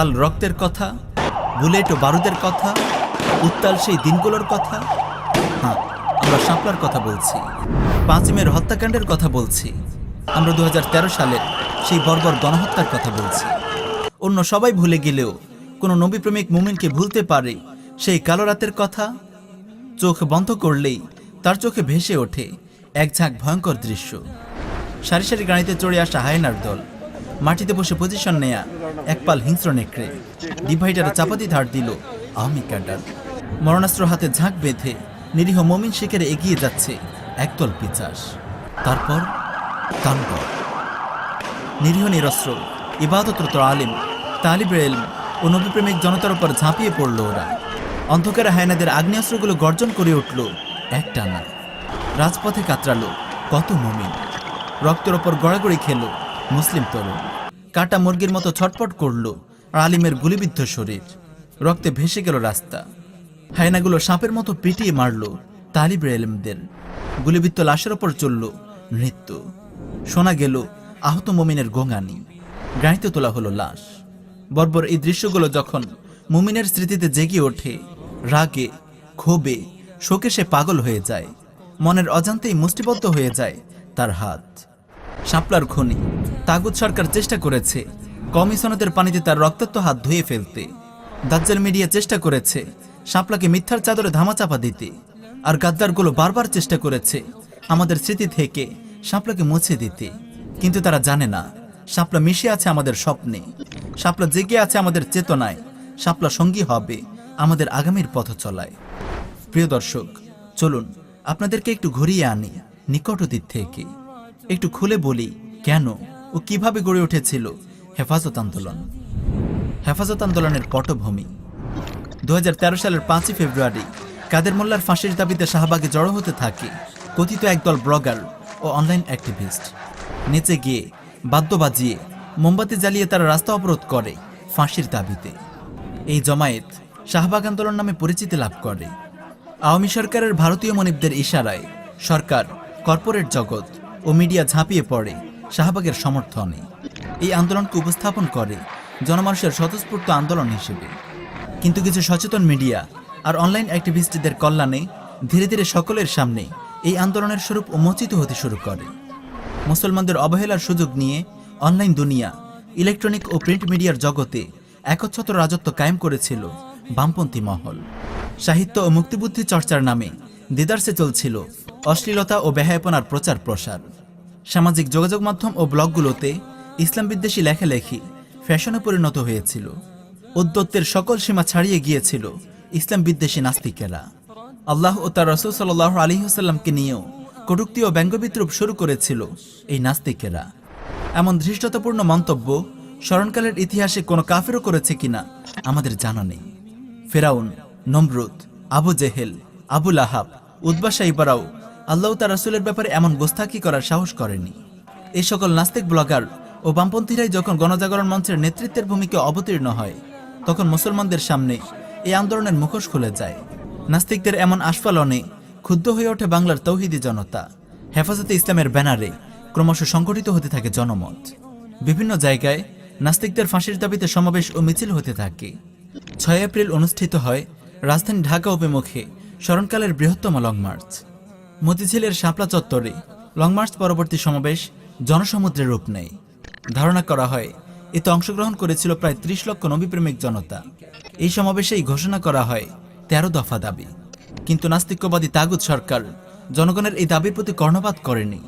লাল রক্তের কথা, বুলেট ও বারুদের কথা, উত্তাল সেই দিনগুলোর কথা। হ্যাঁ আমরা শাপলার কথা বলছি। পাঁচিমের হত্যাকাণ্ডের কথা বলছি। আমরা দু সালের সেই বর্বর গণহত্যার কথা বলছি। অন্য সবাই ভুলে গেলেও কোনো নবীপ্রেমিক মুমিনকে ভুলতে পারে সেই কালো রাতের কথা। চোখ বন্ধ করলেই তার চোখে ভেসে ওঠে এক ঝাঁক ভয়ঙ্কর দৃশ্য। সারি সারি গাড়িতে চড়ে আসা হায়নার দল। মাটিতে বসে পজিশন নেয়া একপাল হিংস্র নেকড়ে। ডিভাইডারে চাপাতি ধার দিল আওয়ামী ক্যাডার। মরণাস্ত্র হাতে ঝাঁক বেঁধে নিরীহ মমিন শেখের এগিয়ে যাচ্ছে একদল পিচাস। তারপর তাণ্ডব নিরীহ নিরস্ত্র, ইবাদতরত আলিম তালিব এলম ও নবীপ্রেমিক জনতার উপর ঝাঁপিয়ে পড়ল ওরা। অন্ধকারে হায়নাদের আগ্নেয়াস্ত্রগুলো গর্জন করে উঠল এক টানা রাজপথে কাতরালো কত মমিন। রক্তের ওপর গড়াগড়ি খেলো মুসলিম তরুণ। কাটা মুরগির মতো ছটপট করল আলিমের গুলিবিদ্ধ শরীর। রক্তে ভেসে গেল রাস্তা। হায়নাগুলো সাপের মতো পিটিয়ে মারল তালিব এলমদের। গুলিবিদ্ধ লাশের ওপর চলল নৃত্য। শোনা গেল আহত মমিনের গোঙানি। গাড়িতে তোলা হলো লাশ। বর্বর এই দৃশ্যগুলো যখন মুমিনের স্মৃতিতে জেগে ওঠে, রাগে, ক্ষোভে, শোকে সে পাগল হয়ে যায়। মনের অজান্তেই মুষ্টিবদ্ধ হয়ে যায় তার হাত। শাপলার খনি। তাগুদ সরকার চেষ্টা করেছে। কমিশনাদের পানিতে তার রক্তাক্ত হাত ধুয়ে ফেলতে। দাজ্জাল মিডিয়া চেষ্টা করেছে শাপলাকে মিথ্যার চাদরে ধামাচাপা দিতে। আর গাদ্দারগুলো বারবার চেষ্টা করেছে আমাদের স্মৃতি থেকে শাপলাকে মুছে দিতে। কিন্তু তারা জানে না, শাপলা মিশে আছে আমাদের স্বপ্নে। শাপলা জেগে আছে আমাদের চেতনায়। শাপলা সঙ্গী হবে আমাদের আগামীর পথ চলায়। প্রিয় দর্শক, চলুন আপনাদেরকে একটু ঘুরিয়ে আনি নিকট অতীত থেকে। একটু খুলে বলি, কেন ও কীভাবে গড়ে উঠেছিল? হেফাজত আন্দোলন। হেফাজত আন্দোলনের পটভূমি। দু হাজার তেরো সালের পাঁচই ফেব্রুয়ারি কাদের মোল্লার ফাঁসির দাবিতে শাহবাগে জড়ো হতে থাকে কথিত একদল ব্লগার ও অনলাইন অ্যাক্টিভিস্ট। নেচে গিয়ে, বাদ্য বাজিয়ে, মোমবাতি জ্বালিয়ে তারা রাস্তা অবরোধ করে ফাঁসির দাবিতে। এই জমায়েত শাহবাগ আন্দোলন নামে পরিচিতি লাভ করে। আওয়ামী সরকারের ভারতীয় মনিবদের ইশারায় সরকার, কর্পোরেট জগৎ ও মিডিয়া ঝাঁপিয়ে পড়ে। শাহবাগের সমর্থনে। এই আন্দোলনকে উপস্থাপন করে জনমানুষের স্বতঃস্ফূর্ত আন্দোলন হিসেবে। কিন্তু কিছু সচেতন মিডিয়া আর অনলাইন অ্যাক্টিভিস্টদের কল্যাণে ধীরে ধীরে সকলের সামনে এই আন্দোলনের স্বরূপ উন্মোচিত হতে শুরু করে। মুসলমানদের অবহেলার সুযোগ নিয়ে অনলাইন দুনিয়া, ইলেকট্রনিক ও প্রিন্ট মিডিয়ার জগতে একচ্ছত্র রাজত্ব কায়েম করেছিল বামপন্থী মহল। সাহিত্য ও মুক্তিবুদ্ধি চর্চার নামে দিদার্সে চলছিল অশ্লীলতা ও বেহায়পনার প্রচার প্রসার সামাজিক যোগাযোগ মাধ্যম ও ব্লগগুলোতে ইসলাম বিদ্বেষী লেখালেখি ফ্যাশনে পরিণত হয়েছিল। উদ্যত্তের সকল সীমা ছাড়িয়ে গিয়েছিল ইসলাম বিদ্বেষী নাস্তিকেরা। আল্লাহ ও তার রসুল সাল্লাহ আলিহাসাল্লামকে নিয়েও কটুক্তি ও ব্যঙ্গবিদ্রুপ শুরু করেছিল এই নাস্তিকেরা। এমন ধৃষ্টতাপূর্ণ মন্তব্য স্মরণকালের ইতিহাসে কোনো কাফেরও করেছে কিনা আমাদের জানা নেই। ফেরাউন, নমরুদ, আবু জেহেল আবুল আহাব উদ্বাসা ইবারাও আল্লাহ তার রাসুলের ব্যাপারে এমন গোস্তাকি করার সাহস করেনি। এই সকল নাস্তিক ব্লগার ও বামপন্থীরাই যখন গণজাগরণ মঞ্চের নেতৃত্বের ভূমিকা অবতীর্ণ হয়, তখন মুসলমানদের সামনে এই আন্দোলনের মুখোশ খুলে যায়। নাস্তিকদের এমন আস্ফালনে ক্ষুব্ধ হয়ে ওঠে বাংলার তৌহিদি জনতা। হেফাজতে ইসলামের ব্যানারে ক্রমশ সংগঠিত হতে থাকে জনমত। বিভিন্ন জায়গায় নাস্তিকদের ফাঁসির দাবিতে সমাবেশ ও মিছিল হতে থাকে। ছয় এপ্রিল অনুষ্ঠিত হয় রাজধানী ঢাকা অভিমুখে স্মরণকালের বৃহত্তম লং মার্চ। মতিঝিলের শাপলা চত্বরে লং মার্চ পরবর্তী সমাবেশ জনসমুদ্রে রূপ নেয়। ধারণা করা হয়, এতে অংশগ্রহণ করেছিল প্রায় ত্রিশ লক্ষ নবীপ্রেমিক জনতা। এই সমাবেশেই ঘোষণা করা হয়, তেরো দফা দাবি। কিন্তু নাস্তিক্যবাদী তাগুদ সরকার জনগণের এই দাবির প্রতি কর্ণপাত করেনি,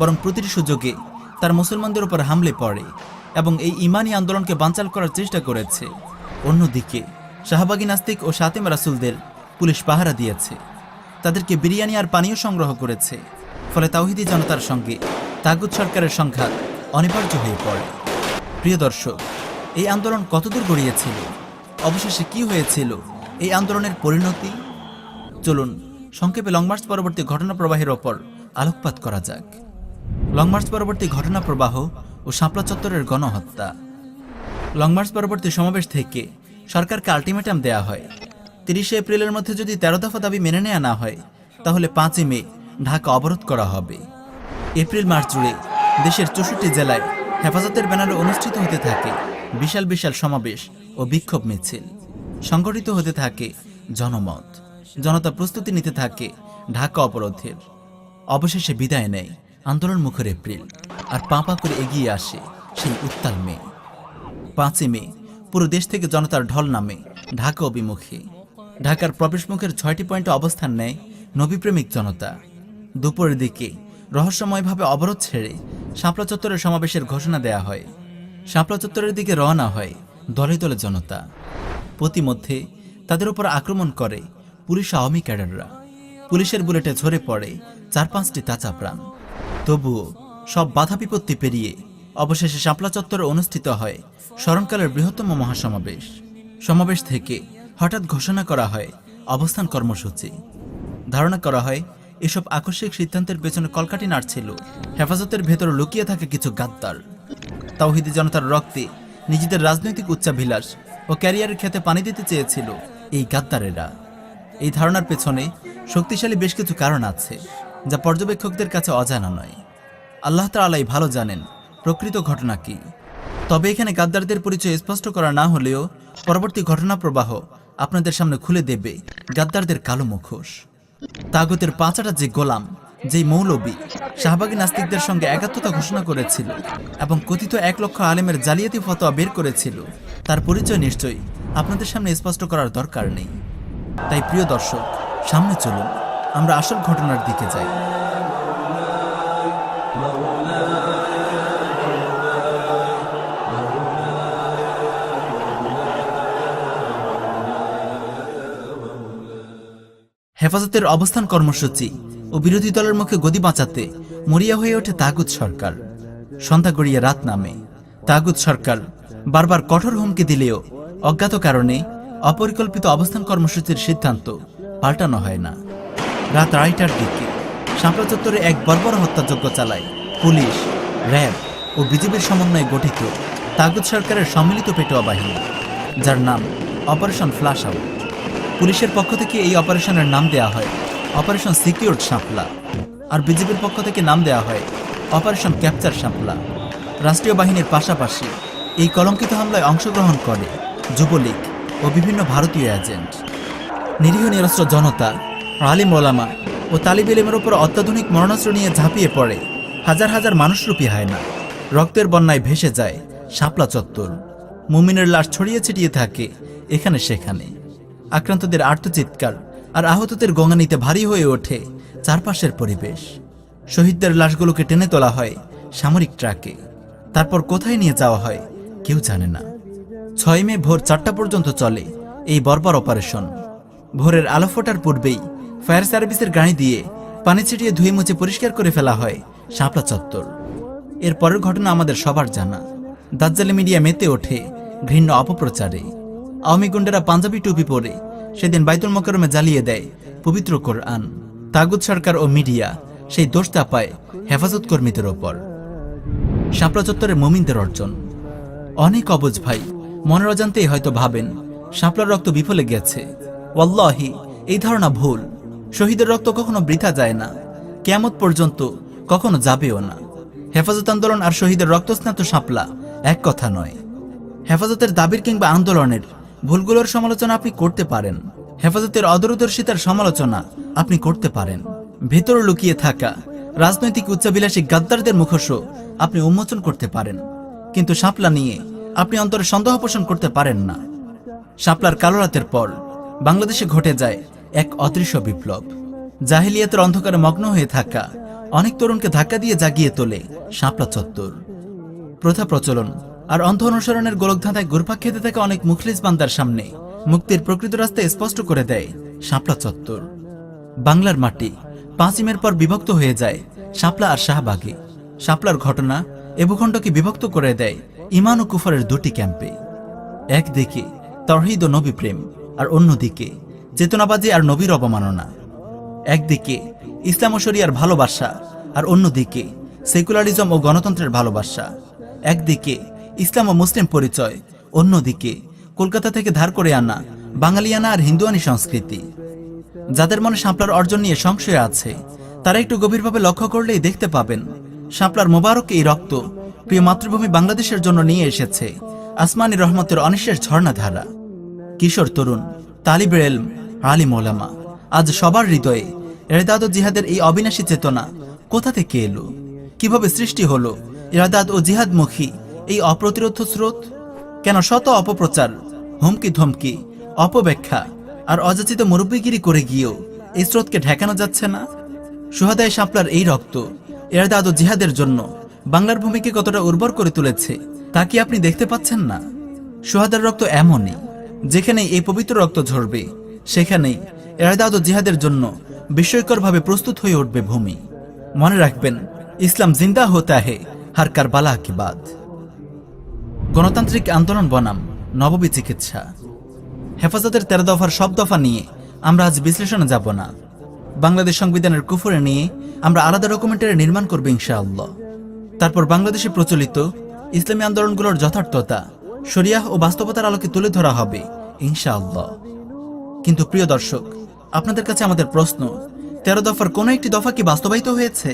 বরং প্রতিটি সুযোগে তার মুসলমানদের উপর হামলে পড়ে এবং এই ইমানি আন্দোলনকে বানচাল করার চেষ্টা করেছে। অন্যদিকে শাহবাগী নাস্তিক ও সাতেম রাসুলদের পুলিশ পাহারা দিয়েছে। তাদেরকে বিরিয়ানি আর পানীয় সংগ্রহ করেছে। ফলে তাওহিদি জনতার সঙ্গে তাগুদ সরকারের সংঘাত অনিবার্য হয়ে পড়ে। প্রিয় দর্শক, এই আন্দোলন কতদূর গড়িয়েছিল? অবশেষে কি হয়েছিল? এই আন্দোলনের পরিণতি? চলুন, সংক্ষেপে লং মার্চ পরবর্তী ঘটনা প্রবাহের ওপর আলোকপাত করা যাক। লং মার্চ পরবর্তী ঘটনা প্রবাহ ও শাপলা চত্বরের গণহত্যা। লং মার্চ পরবর্তী সমাবেশ থেকে সরকারকে আলটিমেটাম দেয়া হয়। তিরিশে এপ্রিলের মধ্যে যদি তেরো দফা দাবি মেনে নেওয়া না হয়, তাহলে পাঁচই মে ঢাকা অবরোধ করা হবে। এপ্রিল মাস জুড়ে দেশের চৌষট্টি জেলায় হেফাজতের ব্যানারে অনুষ্ঠিত হতে থাকে বিশাল বিশাল সমাবেশ ও বিক্ষোভ মিছিল। সংগঠিত হতে থাকে জনমত। জনতা প্রস্তুতি নিতে থাকে ঢাকা অবরোধের। অবশেষে বিদায় নেয় আন্দোলন মুখর এপ্রিল। আর পাঁপা করে এগিয়ে আসে সেই উত্তাল মে। পাঁচই মে পুরো দেশ থেকে জনতার ঢল নামে ঢাকা অভিমুখে। ঢাকার প্রবেশমুখের ছয়টি পয়েন্টে অবস্থান নেয় নবীপ্রেমিক জনতা। দুপুরের দিকে রহস্যময়ভাবে অবরোধ ছেড়ে শাপলা চত্বরের সমাবেশের ঘোষণা দেয়া হয়। শাপলা চত্বরের দিকে রওনা হয় দলে দলে জনতা। প্রতিমধ্যে তাদের উপর আক্রমণ করে পুলিশ আওয়ামী ক্যাডাররা। পুলিশের বুলেটে ঝরে পড়ে চার পাঁচটি তাজা প্রাণ। তবুও সব বাধা বিপত্তি পেরিয়ে অবশেষে শাপলা চত্বরে অনুষ্ঠিত হয় স্মরণকালের বৃহত্তম মহাসমাবেশ। সমাবেশ থেকে হঠাৎ ঘোষণা করা হয়, অবস্থান কর্মসূচি। ধারণা করা হয়, এসব আকস্মিক সিদ্ধান্তের পেছনে কলকাটি নাড়ছিল। হেফাজতের ভেতর লুকিয়ে থাকে কিছু গাদ্দার। তাওহিদি জনতার রক্তে নিজেদের রাজনৈতিক উচ্চাভিলাষ ও ক্যারিয়ারের খেতে পানি দিতে চেয়েছিল এই গাদ্দারেরা। এই ধারণার পেছনে শক্তিশালী বেশ কিছু কারণ আছে, যা পর্যবেক্ষকদের কাছে অজানা নয়। আল্লাহ তালাই ভালো জানেন প্রকৃত ঘটনা কি। তবে এখানে গাদ্দারদের পরিচয় স্পষ্ট করা না হলেও পরবর্তী ঘটনা প্রবাহ আপনাদের সামনে খুলে দেবে গাদ্দারদের কালো মুখোশ। তাগতের পাঁচাটা যে গোলাম যেই মৌলবী, শাহবাগী নাস্তিকদের সঙ্গে একাত্মতা ঘোষণা করেছিল এবং কথিত এক লক্ষ আলেমের জালিয়াতি ফতোয়া বের করেছিল, তার পরিচয় নিশ্চয়ই আপনাদের সামনে স্পষ্ট করার দরকার নেই। তাই প্রিয় দর্শক, সামনে চলুন, আমরা আসল ঘটনার দিকে যাই। হেফাজতের অবস্থান কর্মসূচি ও বিরোধী দলের মুখে গদি বাঁচাতে মরিয়া হয়ে ওঠে তাগুদ সরকার। সন্ধ্যা গড়িয়ে রাত নামে। তাগুদ সরকার বারবার কঠোর হুমকি দিলেও অজ্ঞাত কারণে অপরিকল্পিত অবস্থান কর্মসূচির সিদ্ধান্ত পাল্টানো হয় না। রাত আড়াইটার দিকে শাপলা চত্বরে এক বর্বর হত্যাযজ্ঞ চালায় পুলিশ, র্যাব ও বিজেপির সমন্বয়ে গঠিত তাগুদ সরকারের সম্মিলিত পেটোয়া বাহিনী, যার নাম অপারেশন ফ্লাশ আউট পুলিশের পক্ষ থেকে এই অপারেশনের নাম দেয়া হয় অপারেশন সিকিউরড শাপলা। আর বিজেপির পক্ষ থেকে নাম দেয়া হয় অপারেশন ক্যাপচার শাপলা। রাষ্ট্রীয় বাহিনীর পাশাপাশি এই কলঙ্কিত হামলায় অংশগ্রহণ করে যুবলীগ ও বিভিন্ন ভারতীয় এজেন্ট। নিরীহ নিরস্ত্র জনতা, আলিম ওলামা ও তালিব ইলিমের উপর অত্যাধুনিক মরণাস্ত্র নিয়ে ঝাঁপিয়ে পড়ে হাজার হাজার মানুষরূপী হয় না রক্তের বন্যায় ভেসে যায় শাপলা চত্বর। মুমিনের লাশ ছড়িয়ে ছিটিয়ে থাকে এখানে সেখানে। আক্রান্তদের আর্তচিৎকার আর আহতদের গঙ্গানিতে ভারী হয়ে ওঠে চারপাশের পরিবেশ। শহীদদের লাশগুলোকে টেনে তোলা হয় সামরিক ট্রাকে। তারপর কোথায় নিয়ে যাওয়া হয় কেউ জানে না। ছয় মে ভোর চারটা পর্যন্ত চলে এই বর্বর অপারেশন। ভোরের আলো ফোটার পূর্বেই ফায়ার সার্ভিসের গাড়ি দিয়ে পানি ছিটিয়ে ধুয়ে মুছে পরিষ্কার করে ফেলা হয় শাপলা চত্বর। এর পরের ঘটনা আমাদের সবার জানা। দাজ্জালি মিডিয়া মেতে ওঠে ঘৃণ্য অপপ্রচারে। আওয়ামী গুন্ডারা পাঞ্জাবি টুপি পরে সেদিন বাইতুল মকরমে জ্বালিয়ে দেয় পবিত্র কোরআন তাগুদ সরকার ও মিডিয়া সেই দোষ চাপায় হেফাজত কর্মীদের ওপর। শাপলা চত্বরে মমিনদের অর্জন। অনেক অবুজ ভাই, মনের অজান্তেই হয়তো ভাবেন, শাপলার রক্ত বিফলে গেছে। ওয়াল্লাহি, এই ধারণা ভুল। শহীদের রক্ত কখনো বৃথা যায় না। কেয়ামত পর্যন্ত কখনো যাবেও না। হেফাজত আন্দোলন আর শহীদের রক্তস্নাত শাপলা এক কথা নয়। হেফাজতের দাবির কিংবা আন্দোলনের ভুলগুলোর সমালোচনা আপনি করতে পারেন। হেফাজতের অদূরদর্শিতার সমালোচনা আপনি করতে পারেন। ভেতর লুকিয়ে থাকা রাজনৈতিক উচ্চাবিলাসী গাদ্দারদের মুখোশও আপনি উন্মোচন করতে পারেন। কিন্তু শাপলা নিয়ে আপনি অন্তরে সন্দেহ পোষণ করতে পারেন না। শাপলার কালো রাতের পর বাংলাদেশে ঘটে যায় এক অদৃশ্য বিপ্লব। জাহিলিয়াতের অন্ধকারে মগ্ন হয়ে থাকা অনেক তরুণকে ধাক্কা দিয়ে জাগিয়ে তোলে শাপলা চত্বর। প্রথা প্রচলন আর অন্ধ অনুসরণের গোলকধাঁধায় ঘুরপাক খেতে থাকা অনেক মুখলিস বান্দার সামনে। মুক্তির প্রকৃত রাস্তা স্পষ্ট করে দেয়, শাপলা চত্বর। বাংলার মাটি পাঁচিমের পর বিভক্ত হয়ে যায়, শাপলা আর শাহবাগে। শাপলার ঘটনা এ ভূখণ্ডকে বিভক্ত করে দেয় ইমান ও কুফরের দুটি ক্যাম্পে। একদিকে তরহিদ ও নবী প্রেম, আর অন্যদিকে চেতনাবাজি আর নবীর অবমাননা। একদিকে ইসলাম ও ভালোবাসা, আর অন্যদিকে সেকুলারিজম ও গণতন্ত্রের ভালোবাসা। একদিকে ইসলাম ও মুসলিম পরিচয়। অন্যদিকে, কলকাতা থেকে ধার করে আনা বাঙালিয়ানা আর হিন্দুয়ানি সংস্কৃতি। যাদের মনে শাপলার অর্জন নিয়ে সংশয় আছে, তারা একটু গভীরভাবে লক্ষ্য করলেই দেখতে পাবেন, শাপলার মোবারক এই রক্ত প্রিয় মাতৃভূমি বাংলাদেশের জন্য নিয়ে এসেছে আসমানি রহমতের অনিশ্বের ঝর্ণাধারা। কিশোর তরুণ, তালিবের এলম আলী মোলামা আজ সবার হৃদয়ে এরদাদ ও জিহাদের এই অবিনাশী চেতনা কোথা থেকে এলো? কীভাবে সৃষ্টি হলো ইরাদাদ ও জিহাদমুখী এই অপ্রতিরোধ স্রোত? কেন শত অপপ্রচার, হুমকি ধমকি, অপব্যাখ্যা আর অযাচিত মুরব্বীগিরি করে গিয়েও এই স্রোতকে ঠেকানো যাচ্ছে না? সুহাদায় শাপলার এই রক্ত এরদাদ ও জিহাদের জন্য বাংলার ভূমিকে কতটা উর্বর করে তুলেছে, তা কি আপনি দেখতে পাচ্ছেন না? সুহাদার রক্ত এমনই যেখানেই এই পবিত্র রক্ত ঝরবে সেখানেই এরদাদ জিহাদের জন্য বিস্ময়করভাবে প্রস্তুত হয়ে উঠবে ভূমি। মনে রাখবেন, ইসলাম জিন্দা হতা হে হার কারবালা কি বাদ গণতান্ত্রিক আন্দোলন বনাম, নববী চিকিৎসা। হেফাজতের তেরো দফার সব দফা নিয়ে আমরা আজ বিশ্লেষণে যাব না। বাংলাদেশ সংবিধানের কুফরে নিয়ে আমরা আলাদা ডকুমেন্টারি নির্মাণ করব ইনশাআল্লাহ। তারপর বাংলাদেশে প্রচলিত ইসলামী আন্দোলনগুলোর যথার্থতা, শরিয়াহ ও বাস্তবতার আলোকে তুলে ধরা হবে ইনশাআল্লাহ। কিন্তু প্রিয় দর্শক, আপনাদের কাছে আমাদের প্রশ্ন, তেরো দফার কোন একটি দফা কি বাস্তবায়িত হয়েছে?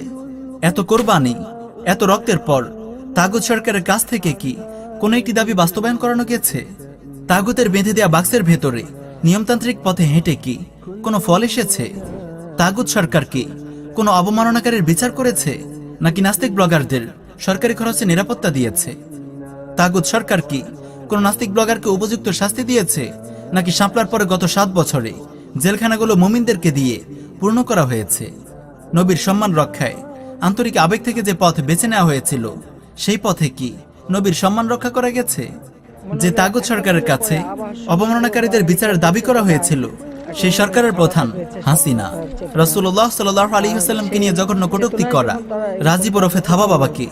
এত কোরবানি, এত রক্তের পর তাগুদ সরকারের কাছ থেকে কি কোন একটি দাবি বাস্তবায়ন করানো গেছে? তাগুতের বেঁধে দেওয়া বাক্সের ভেতরে নিয়মতান্ত্রিক পথে হেঁটে কি কোনো ফল এসেছে? তাগুদ সরকার কি কোনো অবমাননাকারীর বিচার করেছে? নাকি নাস্তিক ব্লগারদের সরকারি খরচে নিরাপত্তা দিয়েছে? তাগুদ সরকার কি কোন নাস্তিক ব্লগারকে উপযুক্ত শাস্তি দিয়েছে? নাকি সাপলার পরে গত সাত বছরে জেলখানাগুলো মুমিনদেরকে দিয়ে পূর্ণ করা হয়েছে? নবীর সম্মান রক্ষায় আন্তরিক আবেগ থেকে যে পথ বেছে নেওয়া হয়েছিল, সেই পথে কি নবীর সম্মান রক্ষা করা গেছে। যে তাগুদ সরকারের কাছে অবমাননাকারীদের বিচারের দাবি করা হয়েছিল, সেই সরকারের প্রধান হাসিনা। রসুল্লাহ সাল্লাহ আলী হাসাল্লামকে নিয়ে জঘন্য কটুক্তি করা, রাজীব ওরফে থাবা বাবাকে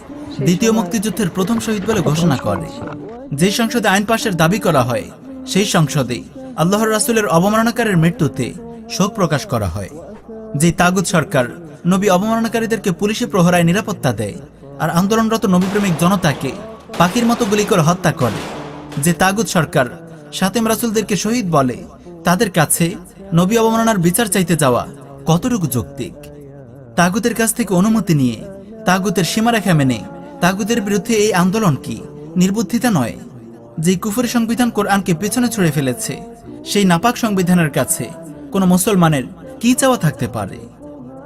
দ্বিতীয় মুক্তিযুদ্ধের প্রথম শহীদ বলে ঘোষণা করে। যে সংসদে আইন পাশের দাবি করা হয়, সেই সংসদে আল্লাহর রাসুলের অবমাননাকারের মৃত্যুতে শোক প্রকাশ করা হয়। যে তাগুদ সরকার নবী অবমাননাকারীদেরকে পুলিশি প্রহরায় নিরাপত্তা দেয়, আর আন্দোলনরত নবীপ্রেমিক জনতাকে পাখির মতো গুলি করে হত্যা করে, যে তাগুদ সরকার সাতেম রাসুলদেরকে শহীদ বলে, তাদের কাছে নবী অবমাননার বিচার চাইতে যাওয়া কতটুকু যৌক্তিক? তাগুতের কাছ থেকে অনুমতি নিয়ে তাগুতের সীমারেখা মেনে তাগুতের বিরুদ্ধে এই আন্দোলন কি নির্বুদ্ধিতা নয়? যে কুফরি সংবিধান কোরআনকে পেছনে ছুড়ে ফেলেছে, সেই নাপাক সংবিধানের কাছে কোনো মুসলমানের কি চাওয়া থাকতে পারে?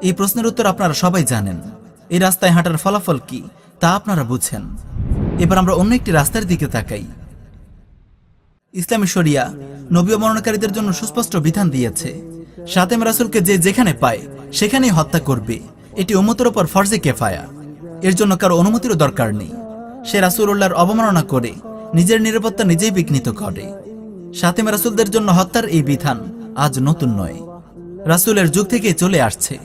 এই প্রশ্নের উত্তর আপনারা সবাই জানেন। এই রাস্তায় হাঁটার ফলাফল কি তা আপনারা বুঝেন। এবার আমরা অন্য একটি রাস্তার দিকে তাকাই। ইসলামী শরিয়া নবী অবমাননাকারীদের জন্য সুস্পষ্ট বিধান দিয়েছে। সাতেম রাসুলকে যে যেখানে পায়, সেখানেই হত্যা করবে। এটি উম্মতের ওপর ফরজে কেফায়া। এর জন্য কারও অনুমতিরও দরকার নেই। সে রাসুল্লাহর অবমাননা করে, নিজের নিরাপত্তা নিজেই বিঘ্নিত করে। সাতেম রাসুলদের জন্য হত্যার এই বিধান আজ নতুন নয়। রাসুলের যুগ থেকে চলে আসছে।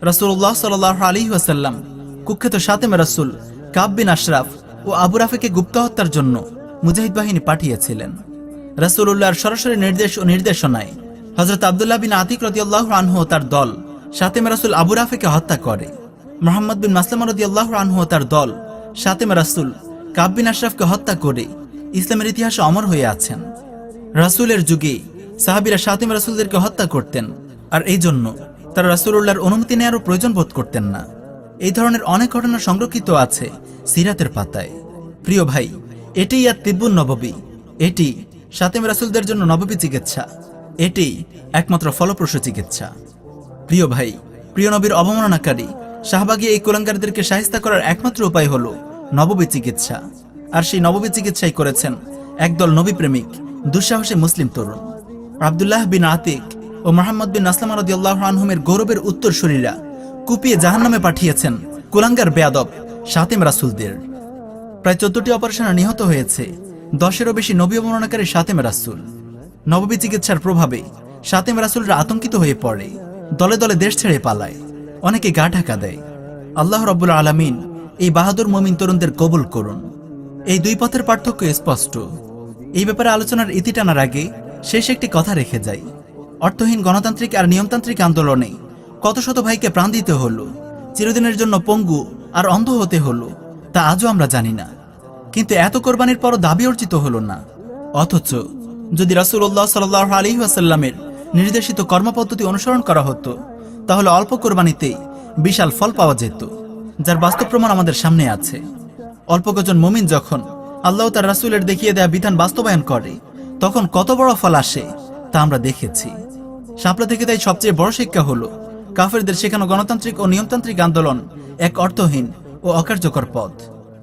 রাসুল্লাহ সাল আলী ওয়াসাল্লাম কুখ্যাত সাতেম রাসুল কাব্বিন আশরাফ ও আবু রাফেকে গুপ্ত হত্যার জন্য মুজাহিদ বাহিনী পাঠিয়েছিলেন। রাসুল্লাহর সরাসরি নির্দেশ ও নির্দেশনায় হজরত আবদুল্লাহ বিন আতিক রদিয়াল্লাহ আনহু তার দল সাতেম রাসুল আবু রাফেকে হত্যা করে। মোহাম্মদ বিন মাসলাম রদিয়াল্লাহ আনহু তার দল সাতেম রাসুল কাব্বিন আশরাফকে হত্যা করে ইসলামের ইতিহাসে অমর হয়ে আছেন। রাসুলের যুগে সাহাবিরা সাতিম রাসুলদেরকে হত্যা করতেন আর এই জন্য তারা রাসুল্লাহর অনুমতি নেওয়ারও প্রয়োজন বোধ করতেন না। এই ধরনের অনেক ঘটনা সংরক্ষিত আছে সিরাতের পাতায়। প্রিয় ভাই, এটি আর তিব্বুন নববী। এটি সাতেম রাসুলদের জন্য নববী চিকিৎসা। এটি একমাত্র ফলপ্রসূ চিকিৎসা। প্রিয় ভাই, প্রিয় নবীর অবমাননাকারী, শাহবাগী এই কোলাঙ্গারদেরকে সাহিস্তা করার একমাত্র উপায় হল নববী চিকিৎসা। আর সেই নববী চিকিৎসাই করেছেন একদল নবী প্রেমিক দুঃসাহসী মুসলিম তরুণ। আবদুল্লাহ বিন আতিক ও মোহাম্মদ বিন আসলাম রদিয়াল্লাহ আনহুমের গৌরবের উত্তরসূরিরা কুপিয়ে জাহান্নামে পাঠিয়েছেন কুলাঙ্গার বেয়াদব সাতিম রাসুলদের। প্রায় চোদ্দটি অপারেশনে নিহত হয়েছে, দশেরও বেশি নবী অবমাননাকারী সাতেম রাসুল। নববী চিকিৎসার প্রভাবে সাতেম রাসুলরা আতঙ্কিত হয়ে পড়ে, দলে দলে দেশ ছেড়ে পালায়, অনেকে গা ঢাকা দেয়। আল্লাহ রব্বুল আলমিন এই বাহাদুর মমিন তরুণদের কবুল করুন। এই দুই পথের পার্থক্য স্পষ্ট। এই ব্যাপারে আলোচনার ইতি টানার আগে শেষ একটি কথা রেখে যাই। অর্থহীন গণতান্ত্রিক আর নিয়মতান্ত্রিক আন্দোলনে কত শত ভাইকে প্রাণ দিতে হলো, চিরদিনের জন্য পঙ্গু আর অন্ধ হতে হলো, তা আজও আমরা জানি না। কিন্তু এত কোরবানির পরও দাবি অর্জিত হলো না। অথচ যদি রাসূলুল্লাহ সাল্লাহ আলী আসাল্লামের নির্দেশিত কর্মপদ্ধতি অনুসরণ করা হতো, তাহলে অল্প কোরবানিতেই বিশাল ফল পাওয়া যেত, যার বাস্তব প্রমাণ আমাদের সামনে আছে। অল্প কজন মমিন যখন আল্লাহ তার রাসূলের দেখিয়ে দেয়া বিধান বাস্তবায়ন করে, তখন কত বড় ফল আসে তা আমরা দেখেছি। শাপলা থেকে তাই সবচেয়ে বড় শিক্ষা হলো কাফেরদের শেখানো গণতান্ত্রিক ও নিয়মতান্ত্রিক আন্দোলন এক অর্থহীন ও অকার্যকর পথ।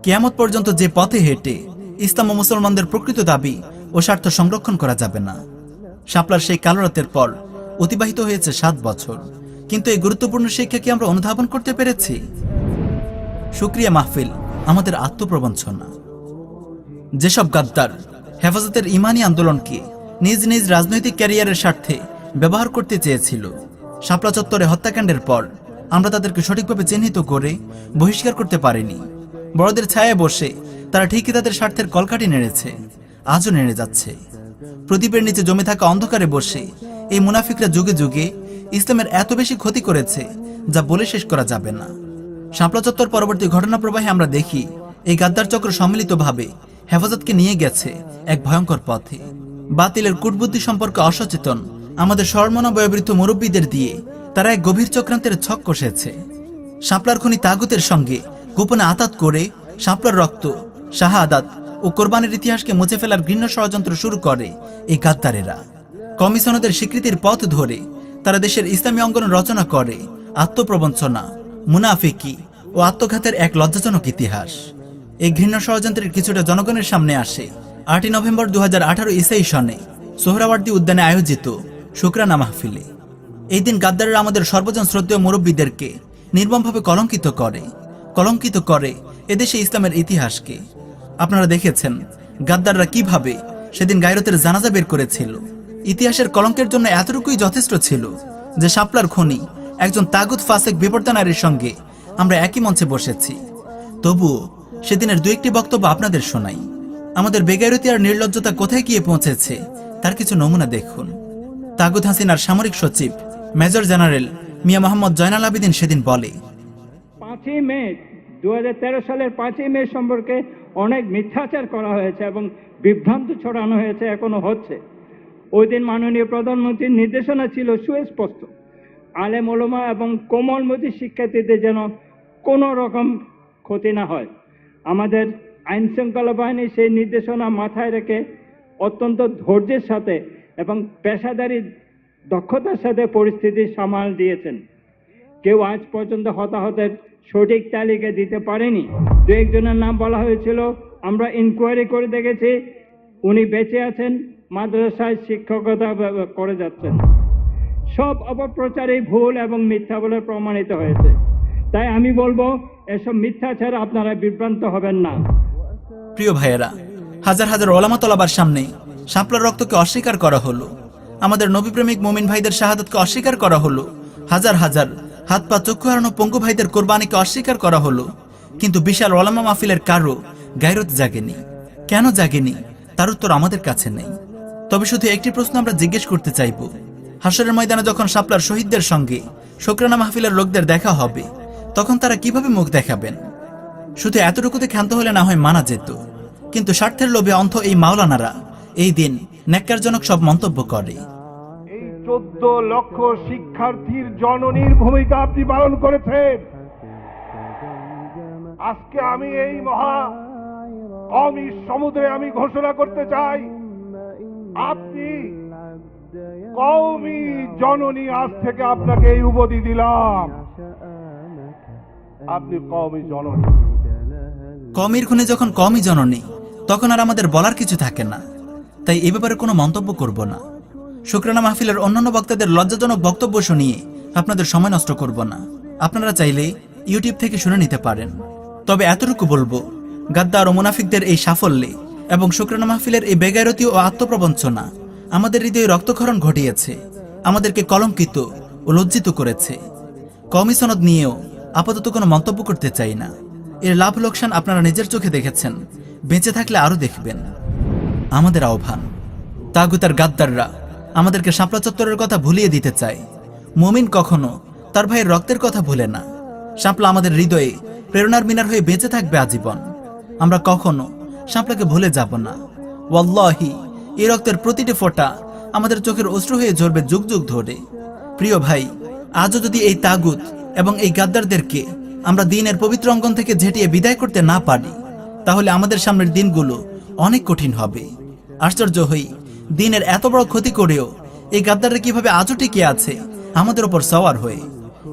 কেয়ামত পর্যন্ত যে পথে হেঁটে ইসলাম ও মুসলমানদের প্রকৃত দাবি ও স্বার্থ সংরক্ষণ করা যাবে না। শাপলার সেই কালো রাতের পর অতিবাহিত হয়েছে সাত বছর। কিন্তু এই গুরুত্বপূর্ণ শিক্ষা কি আমরা অনুধাবন করতে পেরেছি? সুক্রিয়া মাহফিল আমাদের আত্মপ্রবঞ্চনা। যেসব গাদ্দার হেফাজতের ইমানি আন্দোলনকে নিজ নিজ রাজনৈতিক ক্যারিয়ারের স্বার্থে ব্যবহার করতে চেয়েছিল শাপলা চত্বরে হত্যাকাণ্ডের পর আমরা তাদেরকে সঠিকভাবে চিহ্নিত করে বহিষ্কার করতে পারিনি। বড়দের ছায়ায় বসে তারা ঠিকই তাদের স্বার্থের কলকাঠি নেড়েছে, আজও নেড়ে যাচ্ছে। প্রদীপের নিচে জমে থাকা অন্ধকারে বসে এই মুনাফিকরা যুগে যুগে ইসলামের এত বেশি ক্ষতি করেছে যা বলে শেষ করা যাবে না। শাপলা চত্বর পরবর্তী ঘটনা প্রবাহে আমরা দেখি এই গাদ্দার চক্র সম্মিলিতভাবে হেফাজতকে নিয়ে গেছে এক ভয়ঙ্কর পথে। বাতিলের কূটবুদ্ধি সম্পর্কে অসচেতন আমাদের সর্বমনা বয়োবৃদ্ধ মুরব্বীদের দিয়ে তারা এক গভীর চক্রান্তের ছক কষেছে। শাপলার খনি তাগুতের সঙ্গে গোপনে আতাত করে শাপলার রক্ত, শাহাদাত ও কোরবানির ইতিহাসকে মুছে ফেলার ঘৃণ্য ষড়যন্ত্র শুরু করে এই গাদ্দারেরা। কমিশনদের স্বীকৃতির পথ ধরে তারা দেশের ইসলামী অঙ্গন রচনা করে আত্মপ্রবঞ্চনা, মুনাফিকি ও আত্মঘাতের এক লজ্জাজনক ইতিহাস। এই ঘৃণ্য ষড়যন্ত্রের কিছুটা জনগণের সামনে আসে। আটই নভেম্বর দু হাজার আঠারো ইসাই সনে সোহরাওয়ার্দী উদ্যানে আয়োজিত শুক্রানা মাহফিলে। এই দিন গাদ্দাররা আমাদের সর্বজন শ্রদ্ধেয় মুরব্বীদেরকে নির্মমভাবে কলঙ্কিত করে কলঙ্কিত করে এদেশে ইসলামের ইতিহাসকে। আপনারা দেখেছেন গাদ্দাররা কীভাবে সেদিন গায়রতের জানাজা বের করেছিল। ইতিহাসের কলঙ্কের জন্য এতটুকুই যথেষ্ট ছিল যে শাপলার খনি একজন তাগুত ফাসেক বিবর্তন নারীর সঙ্গে আমরা একই মঞ্চে বসেছি। তবুও সেদিনের দু একটি বক্তব্য আপনাদের শোনাই। আমাদের বেগারতি আর নির্লজ্জতা কোথায় গিয়ে পৌঁছেছে তার কিছু নমুনা দেখুন। তাগুত হাসিনার সামরিক সচিব, মেজর জেনারেল মিয়া মোহাম্মদ জয়নাল আবেদিন সেদিন বলে। পাঁচই মে দু হাজার তেরো সালের পাঁচই মে সম্পর্কে অনেক মিথ্যাচার করা হয়েছে এবং বিভ্রান্ত ছড়ানো হয়েছে, এখনও হচ্ছে। ওই দিন মাননীয় প্রধানমন্ত্রীর নির্দেশনা ছিল সুস্পষ্ট। আলেম ওলমা এবং কোমল কোমলমতি শিক্ষার্থীদের যেন কোনো রকম ক্ষতি না হয়। আমাদের আইন শৃঙ্খলা বাহিনী সেই নির্দেশনা মাথায় রেখে অত্যন্ত ধৈর্যের সাথে এবং পেশাদারি দক্ষতার সাথে পরিস্থিতি সামাল দিয়েছেন। কেউ আজ পর্যন্ত হতাহতের সঠিক তালিকা দিতে পারেনি। দু একজনের নাম বলা হয়েছিল, আমরা ইনকোয়ারি করে দেখেছি, উনি বেঁচে আছেন, মাদ্রাসায় শিক্ষকতা করে যাচ্ছেন। সব অপপ্রচারই ভুল এবং মিথ্যা বলে প্রমাণিত হয়েছে। তাই আমি বলব, এসব মিথ্যা ছাড়া আপনারা বিভ্রান্ত হবেন না। প্রিয় ভাইয়েরা, হাজার হাজার ওলামা তলাবার সামনে শাপলার রক্তকে অস্বীকার করা হলো। আমাদের নবীপ্রেমিক মোমিন ভাইদের শাহাদতকে অস্বীকার করা হলো। হাজার হাজার হাত পা চক্ষু হারানো পঙ্গু ভাইদের কোরবানিকে অস্বীকার করা হলো। কিন্তু বিশাল ওলামা মাহফিলের কারও গায়রত জাগেনি। কেন জাগেনি? তার উত্তর আমাদের কাছে নেই। তবে শুধু একটি প্রশ্ন আমরা জিজ্ঞেস করতে চাইব। হাসরের ময়দানে যখন শাপলার শহীদদের সঙ্গে শোকরানা মাহফিলের লোকদের দেখা হবে, তখন তারা কীভাবে মুখ দেখাবেন? শুধু এতটুকুতে ক্ষান্ত হলে না হয় মানা যেত। কিন্তু স্বার্থের লোভে অন্ধ এই মাওলানারা এই দিন ন্যাক্কারজনক সব মন্তব্য করে। এই চোদ্দ লক্ষ শিক্ষার্থীর জননীর ভূমিকা আপনি পালন করেছেন। আজকে আমি এই মহা কমি সমুদ্রে আমি ঘোষণা করতে চাই আপনি কওমি জননী আজ থেকে আপনাকে এই উপাধি দিলাম। আপনি কওমি জননী। কমির খুনে যখন কমই জননী তখন আর আমাদের বলার কিছু থাকে না। তাই এ ব্যাপারে কোনো মন্তব্য করব না। শুক্রানা মাহফিলের অন্যান্য বক্তাদের লজ্জাজনক বক্তব্য শুনিয়ে আপনাদের সময় নষ্ট করব না। আপনারা চাইলে ইউটিউব থেকে শুনে নিতে পারেন। তবে এতটুকু বলব, গাদ্দার ও মুনাফিকদের এই সাফল্যে এবং শুক্রানা মাহফিলের এই বেগারতি ও আত্মপ্রবঞ্চনা আমাদের হৃদয়ে রক্তক্ষরণ ঘটিয়েছে, আমাদেরকে কলঙ্কিত ও লজ্জিত করেছে। কমি সনদ নিয়েও আপাতত কোনো মন্তব্য করতে চাই না। এর লাভ লোকসান আপনারা নিজের চোখে দেখেছেন, বেঁচে থাকলে আরও দেখবেন। আমাদের আহ্বান। তাগুতার গাদ্দাররা আমাদেরকে শাপলা চত্বরের কথা ভুলিয়ে দিতে চায়। মমিন কখনো তার ভাইয়ের রক্তের কথা ভুলে না। শাপলা আমাদের হৃদয়ে প্রেরণার মিনার হয়ে বেঁচে থাকবে আজীবন। আমরা কখনো শাপলাকে ভুলে যাব না। ওয়াল্লাহি, এই রক্তের প্রতিটি ফোঁটা আমাদের চোখের অশ্রু হয়ে ঝরবে যুগ যুগ ধরে। প্রিয় ভাই, আজও যদি এই তাগুত এবং এই গাদ্দারদেরকে আমরা দিনের পবিত্র অঙ্গন থেকে ঝেঁটিয়ে বিদায় করতে না পারি, তাহলে আমাদের সামনের দিনগুলো অনেক কঠিন হবে। আশ্চর্য হই। দিনের এত বড় ক্ষতি করেও এই গাদ্দাররা কীভাবে আজও টিকে আছে, আমাদের ওপর সওয়ার হয়ে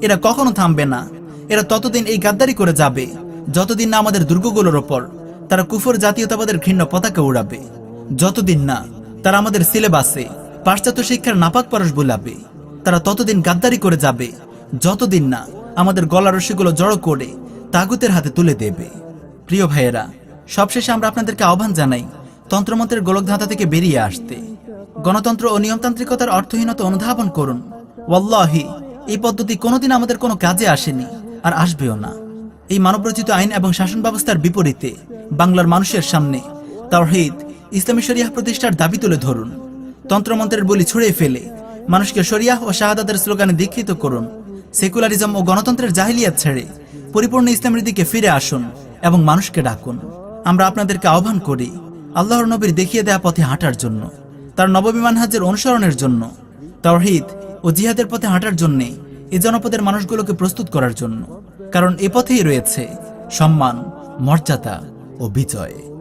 এরা কখনো থামবে না। এরা ততদিন এই গাদ্দারি করে যাবে, যতদিন না আমাদের দুর্গগুলোর ওপর তারা কুফর জাতীয়তাবাদের ঘৃণ্য পতাকা উড়াবে। যতদিন না তারা আমাদের সিলেবাসে পাশ্চাত্য শিক্ষার নাপাক পরশ বোলাবে। তারা ততদিন গাদ্দারি করে যাবে, যতদিন না আমাদের গলা রশিগুলো জড়ো করে তাগুতের হাতে তুলে দেবে। প্রিয় ভাইয়েরা, সবশেষে আমরা আপনাদেরকে আহ্বান জানাই তন্ত্রমন্ত্রের গোলকধাঁধা থেকে বেরিয়ে আসতে। গণতন্ত্র ও নিয়মতান্ত্রিকতার অর্থহীনতা অনুধাবন করুন। ওয়াল্লাহি, এই পদ্ধতি কোনোদিন আমাদের কোনো কাজে আসেনি আর আসবেও না। এই মানবরচিত আইন এবং শাসন ব্যবস্থার বিপরীতে বাংলার মানুষের সামনে তাওহীদ, ইসলামী শরিয়াহ প্রতিষ্ঠার দাবি তুলে ধরুন। তন্ত্রমন্ত্রের বলি ছুড়ে ফেলে মানুষকে শরিয়াহ ও শাহাদাতের স্লোগানে দীক্ষিত করুন। সেকুলারিজম ও গণতন্ত্রের জাহিলিয়াত ছেড়ে পরিপূর্ণ ইসলামের দিকে ফিরে আসুন এবং মানুষকে ডাকুন। আমরা আপনাদেরকে আহ্বান করি আল্লাহর নবীর দেখিয়ে দেয়া পথে হাঁটার জন্য, তার নববিমান মানহাজের অনুসরণের জন্য, তাওহিদ ও জিহাদের পথে হাঁটার জন্যে এ জনপদের মানুষগুলোকে প্রস্তুত করার জন্য, কারণ এ পথেই রয়েছে সম্মান, মর্যাদা ও বিজয়।